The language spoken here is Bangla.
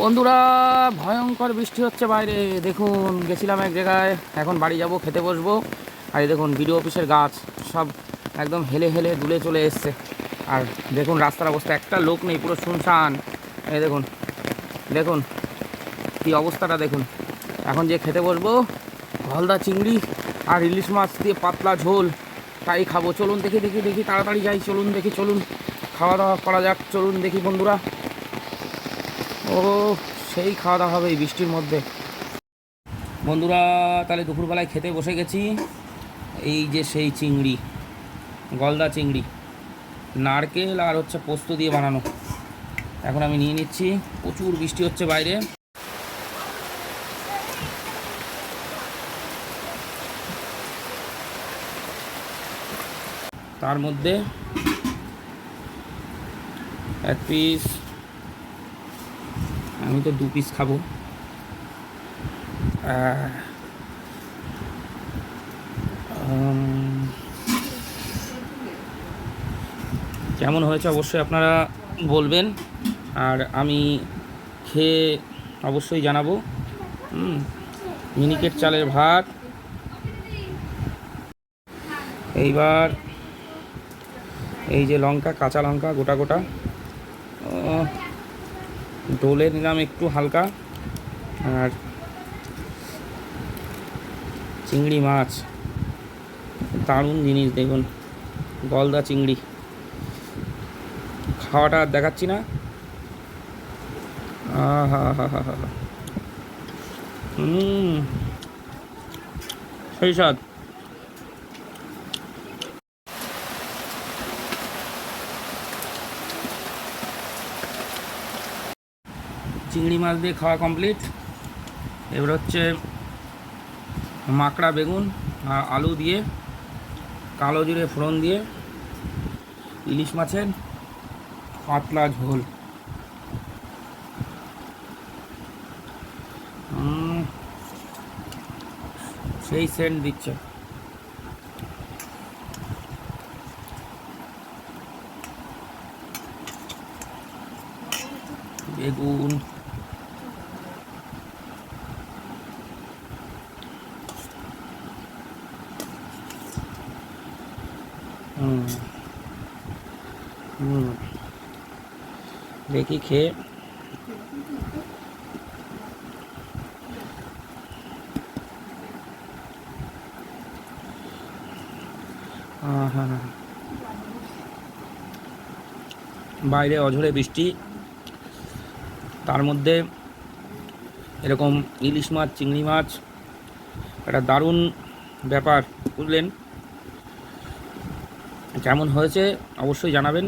বন্ধুরা, ভয়ঙ্কর বৃষ্টি হচ্ছে বাইরে। দেখুন, গেছিলাম এক জায়গায়, এখন বাড়ি যাব, খেতে বসবো। আর এই দেখুন, বিডিও অফিসের গাছ, সব একদম হেলে হেলে দুলে চলে এসছে। আর দেখুন, রাস্তার অবস্থা, একটা লোক নেই, পুরো শুনশান। এই দেখুন দেখুন, কি অবস্থাটা দেখুন। এখন যে খেতে বসবো হলদা চিংড়ি আর ইলিশ মাছ দিয়ে পাতলা ঝোল। তাই খাব। চলুন দেখি দেখি দেখি, তাড়াতাড়ি যাই, চলুন দেখি, চলুন। খাওয়া দাওয়া করা যাক, চলুন দেখি বন্ধুরা। ও, সেই খাওয়া দাওয়া হবে এই বৃষ্টির মধ্যে। বন্ধুরা, তাহলে দুপুরবেলায় খেতে বসে গেছি। এই যে সেই চিংড়ি, গলদা চিংড়ি, নারকেল আর হচ্ছে পোস্ত দিয়ে বানানো। এখন আমি নিয়ে নিচ্ছি। প্রচুর বৃষ্টি হচ্ছে বাইরে। তার মধ্যে এক পিস আমি তো দু পিস খাব। কেমন হয়েছে অবশ্যই আপনারা বলবেন। আর আমি খেয়ে অবশ্যই জানাব। মিনিকেট চালের ভাত। এইবার এই যে লঙ্কা, কাঁচা লঙ্কা, গোটা গোটা। ডোলে নিলাম একটু হালকা। আর চিংড়ি মাছ। দারুণ জিনিস দেখুন, গলদা চিংড়ি। খাওয়াটা আর দেখাচ্ছি না। হা হা হা। হুম, সেই স্বাদ। চিংড়ি মাছ দিয়ে খাওয়া কমপ্লিট এবার হচ্ছে মাকড়া বেগুন আর আলু দিয়ে, কালো জিরে ফোড়ন দিয়ে, ইলিশ মাছের পাতলা ঝোল। সেই সেন্ট দিচ্ছে। বেগুন হুম দেখি খেয়ে। বাইরে অঝরে বৃষ্টি। তার মধ্যে এরকম ইলিশ মাছ, চিংড়ি মাছ, একটা দারুণ ব্যাপার বুঝলেন? কেমন হয়েছে অবশ্যই জানাবেন।